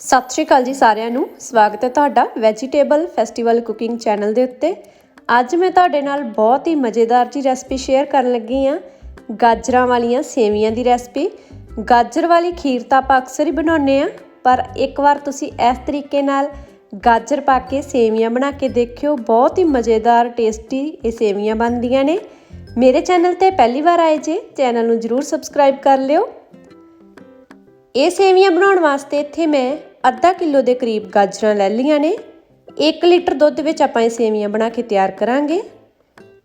ਸਤਿ ਸ਼੍ਰੀ ਅਕਾਲ ਜੀ ਸਾਰਿਆਂ ਨੂੰ। ਸਵਾਗਤ ਹੈ ਤੁਹਾਡਾ ਵੈਜੀਟੇਬਲ ਫੈਸਟੀਵਲ ਕੁਕਿੰਗ ਚੈਨਲ ਦੇ ਉੱਤੇ। ਅੱਜ ਮੈਂ ਤੁਹਾਡੇ ਨਾਲ ਬਹੁਤ ਹੀ ਮਜ਼ੇਦਾਰ ਜੀ ਰੈਸਪੀ ਸ਼ੇਅਰ ਕਰਨ ਲੱਗੀ ਹਾਂ। ਗਾਜਰਾਂ ਵਾਲੀਆਂ ਸੇਵੀਆਂ ਦੀ ਰੈਸਪੀ ਗਾਜਰ ਵਾਲੀ ਖੀਰ ਤਾਂ ਆਪਾਂ ਅਕਸਰ ਹੀ ਬਣਾਉਂਦੇ ਆ ਪਰ ਇੱਕ ਵਾਰ ਤੁਸੀਂ ਇਸ ਤਰੀਕੇ ਨਾਲ ਗਾਜਰ ਪਾ ਕੇ ਸੇਵੀਆਂ ਬਣਾ ਕੇ ਦੇਖਿਓ, ਬਹੁਤ ਹੀ ਮਜ਼ੇਦਾਰ ਟੇਸਟੀ ਇਹ ਸੇਵੀਆਂ ਬਣਦੀਆਂ ਨੇ। ਮੇਰੇ ਚੈਨਲ ਤੇ ਪਹਿਲੀ ਵਾਰ ਆਏ ਜੇ, ਚੈਨਲ ਨੂੰ ਜਰੂਰ ਸਬਸਕ੍ਰਾਈਬ ਕਰ ਲਿਓ। ਇਹ ਸੇਵੀਆਂ ਬਣਾਉਣ ਵਾਸਤੇ ਇੱਥੇ ਮੈਂ ਅੱਧਾ ਕਿਲੋ ਦੇ ਕਰੀਬ ਗਾਜਰਾਂ ਲੈ ਲਈਆਂ ਨੇ। 1 ਲੀਟਰ ਦੁੱਧ ਵਿੱਚ ਆਪਾਂ ਇਹ ਸੇਵੀਆਂ ਬਣਾ ਕੇ ਤਿਆਰ ਕਰਾਂਗੇ।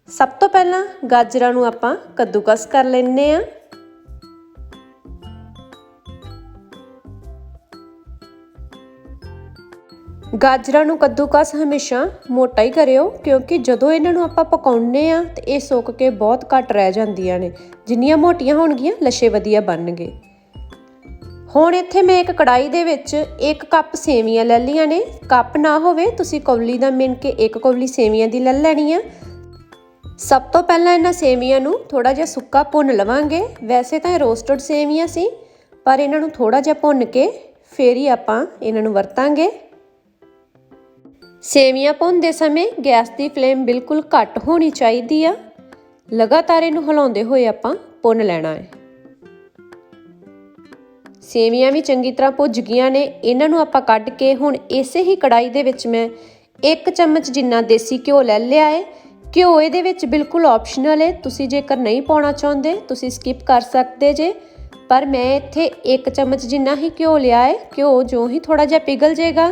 ਸਭ ਤੋਂ ਪਹਿਲਾਂ ਗਾਜਰਾਂ ਨੂੰ ਆਪਾਂ ਕੱਦੂਕਸ ਕਰ ਲੈਣੇ ਆ ਗਾਜਰਾਂ ਨੂੰ ਕੱਦੂਕਸ ਹਮੇਸ਼ਾ ਮੋਟਾ ਹੀ ਕਰਿਓ, ਕਿਉਂਕਿ ਜਦੋਂ ਇਹਨਾਂ ਨੂੰ ਆਪਾਂ ਪਕਾਉਣੇ ਆ ਤੇ ਇਹ ਸੁੱਕ ਕੇ ਬਹੁਤ ਘੱਟ ਰਹਿ ਜਾਂਦੀਆਂ ਨੇ। ਜਿੰਨੀਆਂ ਮੋਟੀਆਂ ਹੋਣਗੀਆਂ, ਲਛੇ ਵਧੀਆ ਬਣਨਗੇ। ਹੁਣ ਇੱਥੇ ਮੈਂ ਇੱਕ ਕੜਾਈ ਦੇ ਵਿੱਚ ਇੱਕ ਕੱਪ ਸੇਵੀਆਂ ਲੈ ਲਈਆਂ ਨੇ। ਕੱਪ ਨਾ ਹੋਵੇ, ਤੁਸੀਂ ਕੌਲੀ ਦਾ ਮਿਣ ਕੇ ਇੱਕ ਕੌਲੀ ਸੇਵੀਆਂ ਦੀ ਲੈ ਲੈਣੀ ਆ। ਸਭ ਤੋਂ ਪਹਿਲਾਂ ਇਹਨਾਂ ਸੇਵੀਆਂ ਨੂੰ ਥੋੜਾ ਜਿਹਾ ਸੁੱਕਾ ਭੁੰਨ ਲਵਾਂਗੇ। ਵੈਸੇ ਤਾਂ ਇਹ ਰੋਸਟਡ ਸੇਵੀਆਂ ਸੀ, ਪਰ ਇਹਨਾਂ ਨੂੰ ਥੋੜਾ ਜਿਹਾ ਭੁੰਨ ਕੇ ਫੇਰ ਹੀ ਆਪਾਂ ਇਹਨਾਂ ਨੂੰ ਵਰਤਾਂਗੇ। ਸੇਵੀਆਂ ਭੁੰਨਦੇ ਸਮੇਂ ਗੈਸ ਦੀ ਫਲੇਮ ਬਿਲਕੁਲ ਘੱਟ ਹੋਣੀ ਚਾਹੀਦੀ ਆ। ਲਗਾਤਾਰ ਇਹਨੂੰ ਹਿਲਾਉਂਦੇ ਹੋਏ ਆਪਾਂ ਭੁੰਨ ਲੈਣਾ ਹੈ। ਸੇਵੀਆਂ ਵੀ ਚੰਗੀ ਤਰ੍ਹਾਂ ਭੁੱਜ ਗਈਆਂ ਨੇ, ਇਹਨਾਂ ਨੂੰ ਆਪਾਂ ਕੱਢ ਕੇ ਹੁਣ ਇਸੇ ਹੀ ਕੜਾਈ ਦੇ ਵਿੱਚ ਮੈਂ 1 ਚਮਚ ਜਿੰਨਾ ਦੇਸੀ ਘਿਓ ਲੈ ਲਿਆ ਹੈ ਘਿਓ ਇਹਦੇ ਵਿੱਚ ਬਿਲਕੁਲ ਆਪਸ਼ਨਲ ਹੈ ਤੁਸੀਂ ਜੇਕਰ ਨਹੀਂ ਪਾਉਣਾ ਚਾਹੁੰਦੇ, ਤੁਸੀਂ ਸਕਿਪ ਕਰ ਸਕਦੇ ਜੇ। ਪਰ ਮੈਂ ਇੱਥੇ 1 ਚਮਚ ਜਿੰਨਾ ਹੀ ਘਿਓ ਲਿਆ ਹੈ ਘਿਓ ਜੋ ਹੀ ਥੋੜਾ ਜਿਹਾ ਪਿਘਲ ਜਾਏਗਾ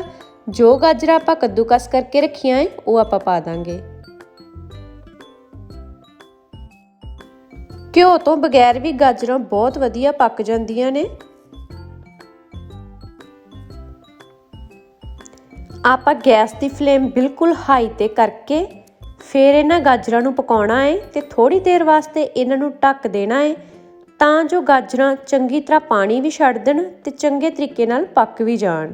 ਜੋ ਗਾਜਰਾਂ ਆਪਾਂ ਕੱਦੂਕਸ ਕਰਕੇ ਰੱਖੀਆਂ ਹੈ ਉਹ ਆਪਾਂ ਪਾ ਦਾਂਗੇ। ਘਿਓ ਤੋਂ ਬਗੈਰ ਵੀ ਗਾਜਰਾਂ ਬਹੁਤ ਵਧੀਆ ਪੱਕ ਜਾਂਦੀਆਂ ਨੇ। ਆਪਾਂ ਗੈਸ ਦੀ ਫਲੇਮ ਬਿਲਕੁਲ ਹਾਈ ਤੇ ਕਰਕੇ ਫਿਰ ਇਹਨਾਂ ਗਾਜਰਾਂ ਨੂੰ ਪਕਾਉਣਾ ਹੈ ਤੇ ਥੋੜੀ ਦੇਰ ਵਾਸਤੇ ਇਹਨਾਂ ਨੂੰ ਢੱਕ ਦੇਣਾ ਹੈ ਤਾਂ ਜੋ ਗਾਜਰਾਂ ਚੰਗੀ ਤਰ੍ਹਾਂ ਪਾਣੀ ਵੀ ਛੱਡ ਦੇਣ ਤੇ ਚੰਗੇ ਤਰੀਕੇ ਨਾਲ ਪੱਕ ਵੀ ਜਾਣ।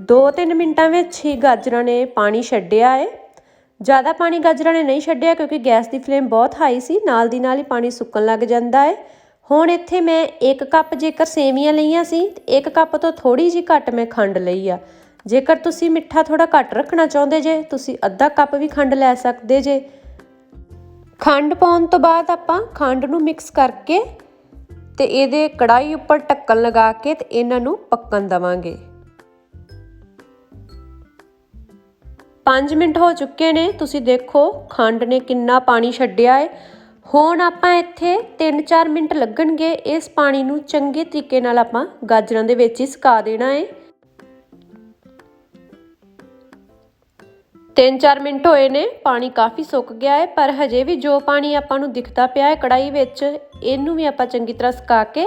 ਦੋ ਤਿੰਨ ਮਿੰਟਾਂ ਵਿੱਚ ਹੀ ਗਾਜਰਾਂ ਨੇ ਪਾਣੀ ਛੱਡਿਆ ਹੈ ਜ਼ਿਆਦਾ ਪਾਣੀ ਗਾਜਰਾਂ ਨੇ ਨਹੀਂ ਛੱਡਿਆ ਕਿਉਂਕਿ ਗੈਸ ਦੀ ਫਲੇਮ ਬਹੁਤ ਹਾਈ ਸੀ, ਨਾਲ ਦੀ ਨਾਲ ਹੀ ਪਾਣੀ ਸੁੱਕਣ ਲੱਗ ਜਾਂਦਾ ਹੈ ਹੁਣ ਇੱਥੇ ਮੈਂ 1 ਕੱਪ ਜੇਕਰ ਸੇਵੀਆਂ ਲਈਆਂ ਸੀ, ਤੇ 1 ਕੱਪ ਤੋਂ ਥੋੜੀ ਜੀ ਘੱਟ ਮੈਂ ਖੰਡ ਲਈ ਆ। ਜੇਕਰ ਤੁਸੀਂ ਮਿੱਠਾ ਥੋੜਾ ਘੱਟ ਰੱਖਣਾ ਚਾਹੁੰਦੇ ਜੇ, ਤੁਸੀਂ ਅੱਧਾ ਕੱਪ ਵੀ ਖੰਡ ਲੈ ਸਕਦੇ ਜੇ। ਖੰਡ ਪਾਉਣ ਤੋਂ ਬਾਅਦ ਆਪਾਂ ਖੰਡ ਨੂੰ ਮਿਕਸ ਕਰਕੇ ਤੇ ਇਹਦੇ ਕੜਾਈ ਉੱਪਰ ਢੱਕਣ ਲਗਾ ਕੇ ਤੇ ਇਹਨਾਂ ਨੂੰ ਪੱਕਣ ਦਵਾਂਗੇ। 5 ਮਿੰਟ ਹੋ ਚੁੱਕੇ ਨੇ, ਤੁਸੀਂ ਦੇਖੋ ਖੰਡ ਨੇ ਕਿੰਨਾ ਪਾਣੀ ਛੱਡਿਆ ਹੈ ਹੁਣ ਆਪਾਂ ਇੱਥੇ 3-4 ਮਿੰਟ ਲੱਗਣਗੇ। ਇਸ ਪਾਣੀ ਨੂੰ ਚੰਗੇ ਤਰੀਕੇ ਨਾਲ ਆਪਾਂ ਗਾਜਰਾਂ ਦੇ ਵਿੱਚ ਹੀ ਸੁਕਾ ਦੇਣਾ ਹੈ 3-4 ਮਿੰਟ ਹੋਏ ਨੇ, ਪਾਣੀ ਕਾਫੀ ਸੁੱਕ ਗਿਆ ਹੈ ਪਰ ਹਜੇ ਵੀ ਜੋ ਪਾਣੀ ਆਪਾਂ ਨੂੰ ਦਿਖਦਾ ਪਿਆ ਹੈ ਕੜਾਈ ਵਿੱਚ, ਇਹਨੂੰ ਵੀ ਆਪਾਂ ਚੰਗੀ ਤਰ੍ਹਾਂ ਸੁਕਾ ਕੇ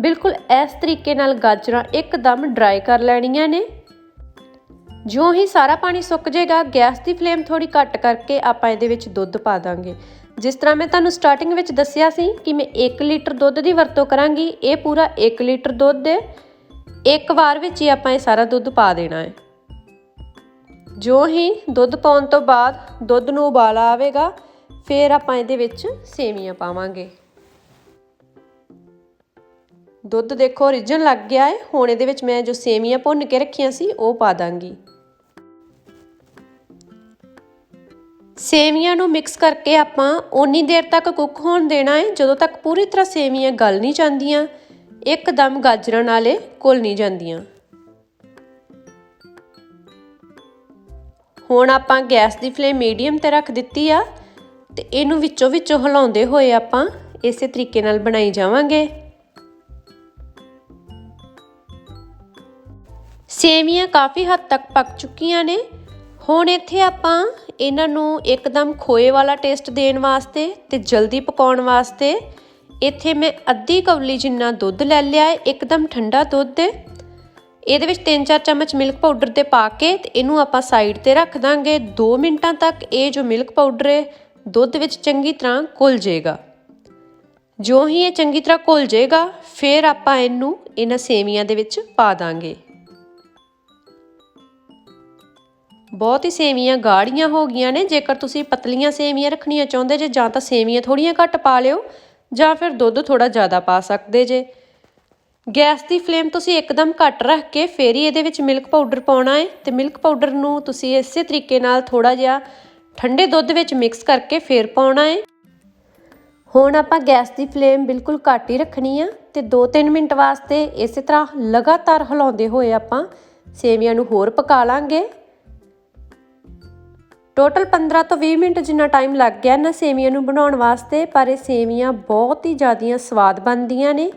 ਬਿਲਕੁਲ ਇਸ ਤਰੀਕੇ ਨਾਲ ਗਾਜਰਾਂ ਇੱਕਦਮ ਡਰਾਈ ਕਰ ਲੈਣੀਆਂ ਨੇ। ਜਿਉਂ ਹੀ ਸਾਰਾ ਪਾਣੀ ਸੁੱਕ ਜਾਏਗਾ, ਗੈਸ ਦੀ ਫਲੇਮ ਥੋੜੀ ਘੱਟ ਕਰਕੇ ਆਪਾਂ ਇਹਦੇ ਵਿੱਚ ਦੁੱਧ ਪਾ ਦਾਂਗੇ। ਜਿਸ ਤਰ੍ਹਾਂ ਮੈਂ ਤੁਹਾਨੂੰ ਸਟਾਰਟਿੰਗ ਵਿੱਚ ਦੱਸਿਆ ਸੀ ਕਿ ਮੈਂ 1 ਲੀਟਰ ਦੁੱਧ ਦੀ ਵਰਤੋਂ ਕਰਾਂਗੀ, ਇਹ ਪੂਰਾ 1 ਲੀਟਰ ਦੁੱਧ ਹੈ। ਇੱਕ ਵਾਰ ਵਿੱਚ ਹੀ ਆਪਾਂ ਇਹ ਸਾਰਾ ਦੁੱਧ ਪਾ ਦੇਣਾ ਹੈ। ਜੋ ਹੀ ਦੁੱਧ ਪਾਉਣ ਤੋਂ ਬਾਅਦ ਦੁੱਧ ਨੂੰ ਉਬਾਲਾ ਆਵੇਗਾ, ਫਿਰ ਆਪਾਂ ਇਹਦੇ ਵਿੱਚ ਸੇਵੀਆਂ ਪਾਵਾਂਗੇ। ਦੁੱਧ ਦੇਖੋ, ਰਿੱਝਣ ਲੱਗ ਗਿਆ ਹੈ ਹੁਣ ਇਹਦੇ ਵਿੱਚ ਮੈਂ ਜੋ ਸੇਵੀਆਂ ਭੁੰਨ ਕੇ ਰੱਖੀਆਂ ਸੀ, ਉਹ ਪਾ ਦਾਂਗੀ। ਸੇਵੀਆਂ ਨੂੰ ਮਿਕਸ ਕਰਕੇ ਆਪਾਂ ਓਨੀ ਦੇਰ ਤੱਕ ਕੁੱਕ ਹੋਣ ਦੇਣਾ ਹੈ ਜਦੋਂ ਤੱਕ ਪੂਰੀ ਤਰ੍ਹਾਂ ਸੇਵੀਆਂ ਗਲ ਨਹੀਂ ਜਾਂਦੀਆਂ। ਇੱਕਦਮ ਗਾਜਰਾਂ ਨਾਲੇ ਘੁਲ ਨਹੀਂ ਜਾਂਦੀਆਂ। ਹੁਣ ਆਪਾਂ ਗੈਸ ਦੀ ਫਲੇਮ ਮੀਡੀਅਮ ਤੇ ਰੱਖ ਦਿੱਤੀ ਆ, ਤੇ ਇਹਨੂੰ ਵਿੱਚੋਂ ਵਿੱਚੋਂ ਹਿਲਾਉਂਦੇ ਹੋਏ ਆਪਾਂ ਇਸੇ ਤਰੀਕੇ ਨਾਲ ਬਣਾਈ ਜਾਵਾਂਗੇ। ਸੇਵੀਆਂ ਕਾਫੀ ਹੱਦ ਤੱਕ ਪੱਕ ਚੁੱਕੀਆਂ ਨੇ। ਹੁਣ ਇੱਥੇ ਆਪਾਂ ਇਹਨਾਂ ਨੂੰ ਇੱਕਦਮ ਖੋਏ ਵਾਲਾ ਟੇਸਟ ਦੇਣ ਵਾਸਤੇ ਤੇ ਜਲਦੀ ਪਕਾਉਣ ਵਾਸਤੇ ਇੱਥੇ ਮੈਂ ਅੱਧੀ ਕੌਲੀ ਜਿੰਨਾ ਦੁੱਧ ਲੈ ਲਿਆ ਹੈ, ਇੱਕਦਮ ਠੰਡਾ ਦੁੱਧ ਹੈ। ਇਹਦੇ ਵਿੱਚ 3-4 ਚਮਚ ਮਿਲਕ ਪਾਊਡਰ ਤੇ ਪਾ ਕੇ ਤੇ ਇਹਨੂੰ ਆਪਾਂ ਸਾਈਡ ਤੇ ਰੱਖ ਦਾਂਗੇ। 2 ਮਿੰਟਾਂ ਤੱਕ ਇਹ ਜੋ ਮਿਲਕ ਪਾਊਡਰ ਹੈ, ਦੁੱਧ ਵਿੱਚ ਚੰਗੀ ਤਰ੍ਹਾਂ ਘੁਲ ਜਾਏਗਾ। ਜੋ ਹੀ ਇਹ ਚੰਗੀ ਤਰ੍ਹਾਂ ਘੁਲ ਜਾਏਗਾ, ਫਿਰ ਆਪਾਂ ਇਹਨੂੰ ਇਹਨਾਂ ਸੇਵੀਆਂ ਦੇ ਵਿੱਚ ਪਾ ਦਾਂਗੇ। ਬਹੁਤ ਹੀ ਸੇਵੀਆਂ ਗਾੜੀਆਂ ਹੋ ਗਈਆਂ ਨੇ। ਜੇਕਰ ਤੁਸੀਂ ਪਤਲੀਆਂ ਸੇਵੀਆਂ ਰੱਖਣੀਆਂ ਚਾਹੁੰਦੇ ਜੇ, ਜਾਂ ਤਾਂ ਸੇਵੀਆਂ ਥੋੜੀਆਂ ਘੱਟ ਪਾ ਲਿਓ, ਜਾਂ ਫਿਰ ਦੁੱਧ ਥੋੜਾ ਜ਼ਿਆਦਾ ਪਾ ਸਕਦੇ ਜੇ। ਗੈਸ ਦੀ ਫਲੇਮ ਤੁਸੀਂ ਇੱਕਦਮ ਘੱਟ ਰੱਖ ਕੇ ਫੇਰ ਹੀ ਇਹਦੇ ਵਿੱਚ ਮਿਲਕ ਪਾਊਡਰ ਪਾਉਣਾ ਹੈ ਤੇ ਮਿਲਕ ਪਾਊਡਰ ਨੂੰ ਤੁਸੀਂ ਇਸੇ ਤਰੀਕੇ ਨਾਲ ਥੋੜਾ ਜਿਹਾ ਠੰਡੇ ਦੁੱਧ ਵਿੱਚ ਮਿਕਸ ਕਰਕੇ ਫੇਰ ਪਾਉਣਾ ਹੈ ਹੁਣ ਆਪਾਂ ਗੈਸ ਦੀ ਫਲੇਮ ਬਿਲਕੁਲ ਘੱਟ ਹੀ ਰੱਖਣੀ ਆ ਤੇ 2-3 ਮਿੰਟ ਵਾਸਤੇ ਇਸੇ ਤਰ੍ਹਾਂ ਲਗਾਤਾਰ ਹਿਲਾਉਂਦੇ ਹੋਏ ਆਪਾਂ ਸੇਵੀਆਂ ਨੂੰ ਹੋਰ ਪਕਾ ਲਾਂਗੇ। ਟੋਟਲ 15 ਤੋਂ 20 ਮਿੰਟ ਜਿੰਨਾ ਟਾਈਮ ਲੱਗ ਗਿਆ ਨਾ ਸੇਵੀਆਂ ਨੂੰ ਬਣਾਉਣ ਵਾਸਤੇ, ਪਰ ਇਹ ਸੇਵੀਆਂ ਬਹੁਤ ਹੀ ਜ਼ਿਆਦੀਆਂ ਸਵਾਦ ਬਣਦੀਆਂ ਨੇ।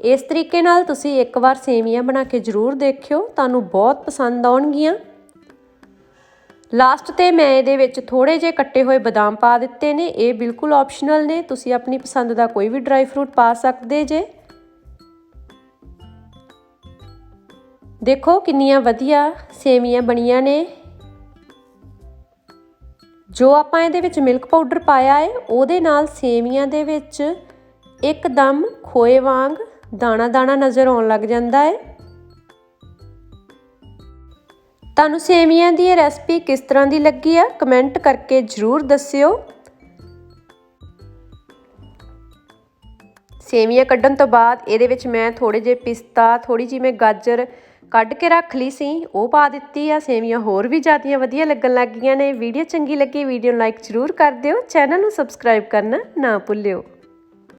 ਇਸ ਤਰੀਕੇ ਨਾਲ ਤੁਸੀਂ ਇੱਕ ਵਾਰ ਸੇਵੀਆਂ ਬਣਾ ਕੇ ਜ਼ਰੂਰ ਦੇਖਿਓ, ਤੁਹਾਨੂੰ ਬਹੁਤ ਪਸੰਦ ਆਉਣਗੀਆਂ। ਲਾਸਟ ਤੇ ਮੈਂ ਇਹਦੇ ਵਿੱਚ ਥੋੜੇ ਜਿਹੇ ਕੱਟੇ ਹੋਏ ਬਦਾਮ ਪਾ ਦਿੱਤੇ ਨੇ, ਇਹ ਬਿਲਕੁਲ ਆਪਸ਼ਨਲ ਨੇ, ਤੁਸੀਂ ਆਪਣੀ ਪਸੰਦ ਦਾ ਕੋਈ ਵੀ ਡਰਾਈ ਫਰੂਟ ਪਾ ਸਕਦੇ ਜੇ। ਦੇਖੋ ਕਿੰਨੀਆਂ ਵਧੀਆ ਸੇਵੀਆਂ ਬਣੀਆਂ ਨੇ। ਜੋ ਆਪਾਂ ਇਹਦੇ ਵਿੱਚ ਮਿਲਕ ਪਾਊਡਰ ਪਾਇਆ ਹੈ, ਉਹਦੇ ਨਾਲ ਸੇਵੀਆਂ ਦੇ ਵਿੱਚ ਇੱਕਦਮ ਖੋਏ ਵਾਂਗ ਦਾਣਾ ਦਾਣਾ ਨਜ਼ਰ ਆਉਣ ਲੱਗ ਜਾਂਦਾ ਹੈ। ਤੁਹਾਨੂੰ ਸੇਵੀਆਂ ਦੀ ਇਹ ਰੈਸਪੀ ਕਿਸ ਤਰ੍ਹਾਂ ਦੀ ਲੱਗੀ ਆ ਕਮੈਂਟ ਕਰਕੇ ਜਰੂਰ ਦੱਸਿਓ। ਸੇਵੀਆਂ ਕੱਢਣ ਤੋਂ ਬਾਅਦ ਇਹਦੇ ਵਿੱਚ ਮੈਂ ਥੋੜੇ ਜਿਹੇ ਪਿਸਤਾ ਥੋੜੀ ਜਿਹੀ ਮੈਂ ਗਾਜਰ ਕੱਢ ਕੇ ਰੱਖ ਲਈ ਸੀ, ਉਹ ਪਾ ਦਿੱਤੀ ਆ, ਸੇਵੀਆਂ ਹੋਰ ਵੀ ਜ਼ਿਆਦੀਆਂ ਵਧੀਆ ਲੱਗਣ ਲੱਗ ਗਈਆਂ ਨੇ। ਵੀਡੀਓ ਚੰਗੀ ਲੱਗੀ, ਵੀਡੀਓ ਨੂੰ ਲਾਈਕ ਜ਼ਰੂਰ ਕਰ ਦਿਓ, ਚੈਨਲ ਨੂੰ ਸਬਸਕ੍ਰਾਈਬ ਕਰਨਾ ਨਾ ਭੁੱਲਿਓ।